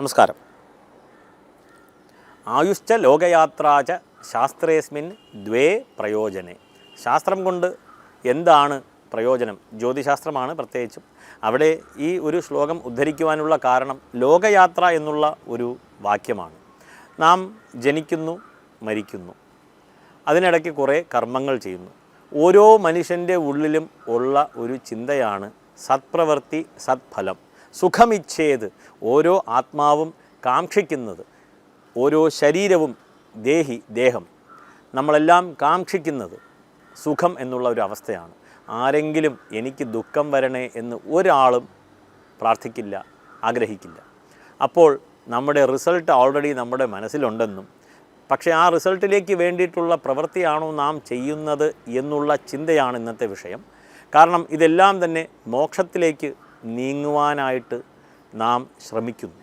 നമസ്കാരം. ആയുശ്ച ലോകയാത്രാച ശാസ്ത്രേസ്മിൻ ദ്വേ പ്രയോജനെ. ശാസ്ത്രം കൊണ്ട് എന്താണ് പ്രയോജനം? ജ്യോതിശാസ്ത്രമാണ് പ്രത്യേകിച്ചും. അവിടെ ഈ ഒരു ശ്ലോകം ഉദ്ധരിക്കുവാനുള്ള കാരണം ലോകയാത്ര എന്നുള്ള ഒരു വാക്യമാണ്. നാം ജനിക്കുന്നു മരിക്കുന്നു. അതിനിടയ്ക്ക് കുറേ കർമ്മങ്ങൾ ചെയ്യുന്നു. ഓരോ മനുഷ്യന്റെ ഉള്ളിലും ഉള്ള ഒരു ചിന്തയാണ് സത്പ്രവൃത്തി സത്ഫലം. സുഖമിച്ഛേത് ഓരോ ആത്മാവും കാക്ഷിക്കുന്നത് ഓരോ ശരീരവും ദേഹി ദേഹം. നമ്മളെല്ലാം കാക്ഷിക്കുന്നത് സുഖം എന്നുള്ള ഒരു അവസ്ഥയാണ്. ആരെങ്കിലും എനിക്ക് ദുഃഖം വരണേ എന്ന് ഒരാളും പ്രാർത്ഥിക്കില്ല ആഗ്രഹിക്കില്ല. അപ്പോൾ നമ്മുടെ റിസൾട്ട് ഓൾറെഡി നമ്മുടെ മനസ്സിലുണ്ടെന്നും പക്ഷേ ആ റിസൾട്ടിലേക്ക് വേണ്ടിയിട്ടുള്ള പ്രവൃത്തിയാണോ നാം ചെയ്യുന്നത് എന്നുള്ള ചിന്തയാണ് ഇന്നത്തെ വിഷയം. കാരണം ഇതെല്ലാം തന്നെ മോക്ഷത്തിലേക്ക് നീങ്ങുവാനായിട്ട് നാം ശ്രമിക്കുന്നു.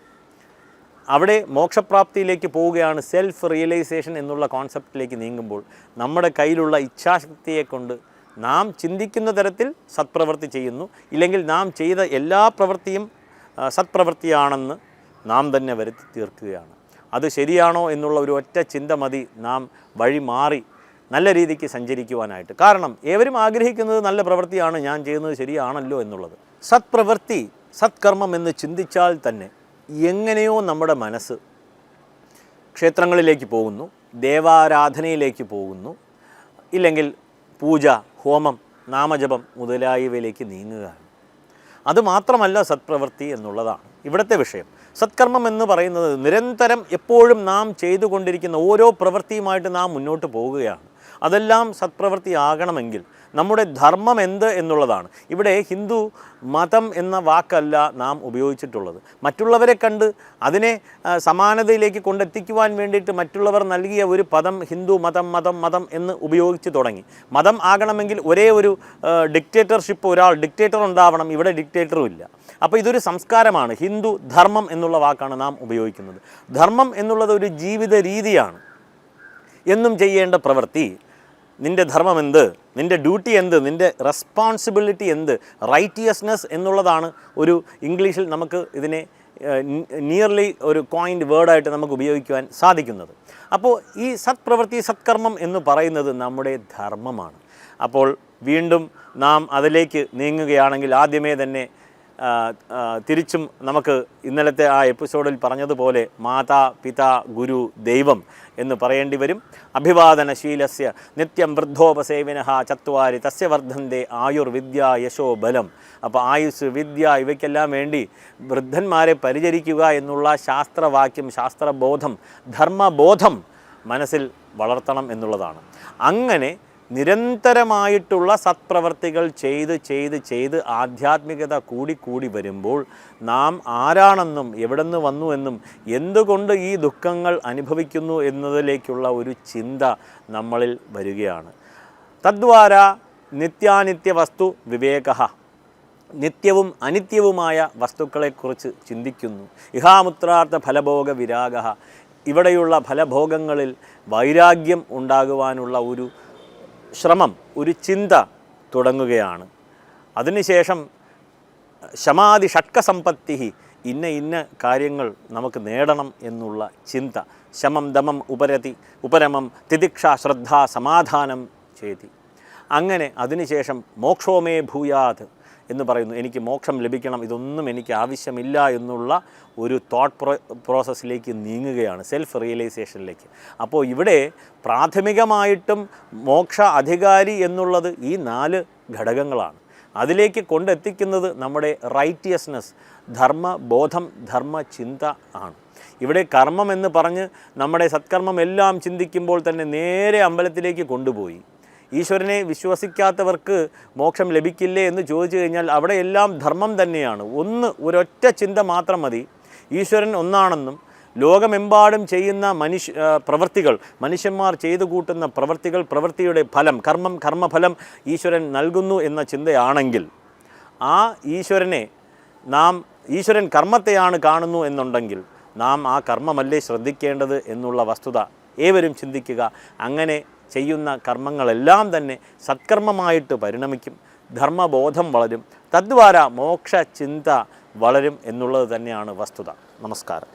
അവിടെ മോക്ഷപ്രാപ്തിയിലേക്ക് പോവുകയാണ് സെൽഫ് റിയലൈസേഷൻ എന്നുള്ള കോൺസെപ്റ്റിലേക്ക് നീങ്ങുമ്പോൾ നമ്മുടെ കയ്യിലുള്ള ഇച്ഛാശക്തിയെ കൊണ്ട് നാം ചിന്തിക്കുന്ന തരത്തിൽ സത്പ്രവൃത്തി ചെയ്യുന്നു. ഇല്ലെങ്കിൽ നാം ചെയ്ത എല്ലാ പ്രവൃത്തിയും സത്പ്രവൃത്തിയാണെന്ന് നാം തന്നെ വരുത്തി തീർക്കുകയാണ്. അത് ശരിയാണോ എന്നുള്ള ഒരു ഒറ്റ ചിന്ത മതി നാം വഴി മാറി നല്ല രീതിക്ക് സഞ്ചരിക്കുവാനായിട്ട്. കാരണം ഏവരും ആഗ്രഹിക്കുന്നത് നല്ല പ്രവൃത്തിയാണ് ഞാൻ ചെയ്യുന്നത് ശരിയാണല്ലോ എന്നുള്ളത്. സത്പ്രവൃത്തി സത്കർമ്മം എന്ന് ചിന്തിച്ചാൽ തന്നെ എങ്ങനെയോ നമ്മുടെ മനസ്സ് ക്ഷേത്രങ്ങളിലേക്ക് പോകുന്നു ദേവാരാധനയിലേക്ക് പോകുന്നു ഇല്ലെങ്കിൽ പൂജ ഹോമം നാമജപം മുതലായവയിലേക്ക് നീങ്ങുകയാണ്. അതുമാത്രമല്ല സത്പ്രവൃത്തി എന്നുള്ളതാണ് ഇവിടുത്തെ വിഷയം. സത്കർമ്മം എന്ന് പറയുന്നത് നിരന്തരം എപ്പോഴും നാം ചെയ്തുകൊണ്ടിരിക്കുന്ന ഓരോ പ്രവൃത്തിയുമായിട്ട് നാം മുന്നോട്ട് പോവുകയാണ് അതെല്ലാം സത്പ്രവൃത്തി ആകണമെങ്കിൽ നമ്മുടെ ധർമ്മം എന്ത് എന്നുള്ളതാണ്. ഇവിടെ ഹിന്ദു മതം എന്ന വാക്കല്ല നാം ഉപയോഗിച്ചിട്ടുള്ളത്. മറ്റുള്ളവരെ കണ്ട് അതിനെ സമാനതയിലേക്ക് കൊണ്ടെത്തിക്കുവാൻ വേണ്ടിയിട്ട് മറ്റുള്ളവർ നൽകിയ ഒരു പദം ഹിന്ദു മതം മതം മതം എന്ന് ഉപയോഗിച്ച് തുടങ്ങി. മതം ആകണമെങ്കിൽ ഒരേ ഒരു ഡിക്റ്റേറ്റർഷിപ്പ് ഒരാൾ ഡിക്റ്റേറ്റർ ഉണ്ടാവണം. ഇവിടെ ഡിക്റ്റേറ്ററും ഇല്ല. അപ്പോൾ ഇതൊരു സംസ്കാരമാണ്. ഹിന്ദു ധർമ്മം എന്നുള്ള വാക്കാണ് നാം ഉപയോഗിക്കുന്നത്. ധർമ്മം എന്നുള്ളത് ഒരു ജീവിത രീതിയാണ്. എന്നും ചെയ്യേണ്ട പ്രവൃത്തി. നിന്റെ ധർമ്മം എന്ത്? നിന്റെ ഡ്യൂട്ടി എന്ത്? നിന്റെ റെസ്പോൺസിബിലിറ്റി എന്ത്? റൈറ്റിയസ്നെസ് എന്നുള്ളതാണ് ഒരു ഇംഗ്ലീഷിൽ നമുക്ക് ഇതിനെ നിയർലി ഒരു കോയിൻഡ് വേർഡായിട്ട് നമുക്ക് ഉപയോഗിക്കുവാൻ സാധിക്കുന്നത്. അപ്പോൾ ഈ സത്പ്രവൃത്തി സത്കർമ്മം എന്ന് പറയുന്നത് നമ്മുടെ ധർമ്മമാണ്. അപ്പോൾ വീണ്ടും നാം അതിലേക്ക് നീങ്ങുകയാണെങ്കിൽ ആദ്യമേ തന്നെ തിരിച്ചും നമുക്ക് ഇന്നലത്തെ ആ എപ്പിസോഡിൽ പറഞ്ഞതുപോലെ മാതാ പിതാ ഗുരു ദൈവം എന്ന് പറയേണ്ടി വരും. അഭിവാദനശീലസ്യ നിത്യം വൃദ്ധോപസേവിന ചത്വാരി തസ്യ വർദ്ധന്റെ ആയുർവിദ്യ യശോ ബലം. അപ്പോൾ ആയുസ് വിദ്യ ഇവയ്ക്കെല്ലാം വേണ്ടി വൃദ്ധന്മാരെ പരിചരിക്കുക എന്നുള്ള ശാസ്ത്രവാക്യം ശാസ്ത്രബോധം ധർമ്മബോധം മനസ്സിൽ വളർത്തണം എന്നുള്ളതാണ്. അങ്ങനെ നിരന്തരമായിട്ടുള്ള സത്പ്രവർത്തികൾ ചെയ്ത് ചെയ്ത് ചെയ്ത് ആധ്യാത്മികത കൂടി കൂടി വരുമ്പോൾ നാം ആരാണെന്നും എവിടെ നിന്ന് വന്നു എന്നും എന്തുകൊണ്ട് ഈ ദുഃഖങ്ങൾ അനുഭവിക്കുന്നു എന്നതിലേക്കുള്ള ഒരു ചിന്ത നമ്മളിൽ വരികയാണ്. തദ്വാര നിത്യാനിത്യ വസ്തു വിവേക. നിത്യവും അനിത്യവുമായ വസ്തുക്കളെക്കുറിച്ച് ചിന്തിക്കുന്നു. ഇഹാമുത്രാർത്ഥ ഫലഭോഗ വിരാഗ. ഇവിടെയുള്ള ഫലഭോഗങ്ങളിൽ വൈരാഗ്യം ഉണ്ടാകുവാനുള്ള ഒരു ശ്രമം ഒരു ചിന്ത തുടങ്ങുകയാണ്. അതിനുശേഷം ശമാതി ഷട്കസമ്പത്തി ഇന്ന ഇന്ന കാര്യങ്ങൾ നമുക്ക് നേടണം എന്നുള്ള ചിന്ത ശമം ദമം ഉപരതി ഉപരമം തിദിക്ഷ ശ്രദ്ധ സമാധാനം ചെയ്തി അങ്ങനെ അതിനുശേഷം മോക്ഷോമേ ഭൂയാത് എന്ന് പറയുന്നു. എനിക്ക് മോക്ഷം ലഭിക്കണം. ഇതൊന്നും എനിക്ക് ആവശ്യമില്ല എന്നുള്ള ഒരു തോട്ട് പ്രോ പ്രോസസ്സിലേക്ക് നീങ്ങുകയാണ് സെൽഫ് റിയലൈസേഷനിലേക്ക് അപ്പോൾ ഇവിടെ പ്രാഥമികമായിട്ടും മോക്ഷ അധികാരി എന്നുള്ളത് ഈ നാല് ഘടകങ്ങളാണ്. അതിലേക്ക് കൊണ്ടെത്തിക്കുന്നത് നമ്മുടെ റൈറ്റിയസ്നെസ് ധർമ്മബോധം ധർമ്മചിന്ത ആണ്. ഇവിടെ കർമ്മം എന്ന് പറഞ്ഞ് നമ്മുടെ സത്കർമ്മം എല്ലാം ചിന്തിക്കുമ്പോൾ തന്നെ നേരെ അമ്പലത്തിലേക്ക് കൊണ്ടുപോയി. ഈശ്വരനെ വിശ്വസിക്കാത്തവർക്ക് മോക്ഷം ലഭിക്കില്ലേ എന്ന് ചോദിച്ചു കഴിഞ്ഞാൽ അവിടെയെല്ലാം ധർമ്മം തന്നെയാണ്. ഒന്ന് ഒരൊറ്റ ചിന്ത മാത്രം മതി. ഈശ്വരൻ ഒന്നാണെന്നും ലോകമെമ്പാടും ചെയ്യുന്ന മനുഷ്യ പ്രവൃത്തികൾ മനുഷ്യന്മാർ ചെയ്തു കൂട്ടുന്ന പ്രവൃത്തികൾ പ്രവൃത്തിയുടെ ഫലം കർമ്മം കർമ്മഫലം ഈശ്വരൻ നൽകുന്നു എന്ന ചിന്തയാണെങ്കിൽ ആ ഈശ്വരനെ നാം ഈശ്വരൻ കർമ്മത്തെയാണ് കാണുന്നു എന്നുണ്ടെങ്കിൽ നാം ആ കർമ്മമല്ലേ ശ്രദ്ധിക്കേണ്ടത് എന്നുള്ള വസ്തുത ഏവരും ചിന്തിക്കുക. അങ്ങനെ ചെയ്യുന്ന കർമ്മങ്ങളെല്ലാം തന്നെ സത്കർമ്മമായിട്ട് പരിണമിക്കും. ധർമ്മബോധം വളരും. തദ്വാര മോക്ഷ ചിന്ത വളരും എന്നുള്ളത് തന്നെയാണ് വസ്തുത. നമസ്കാരം.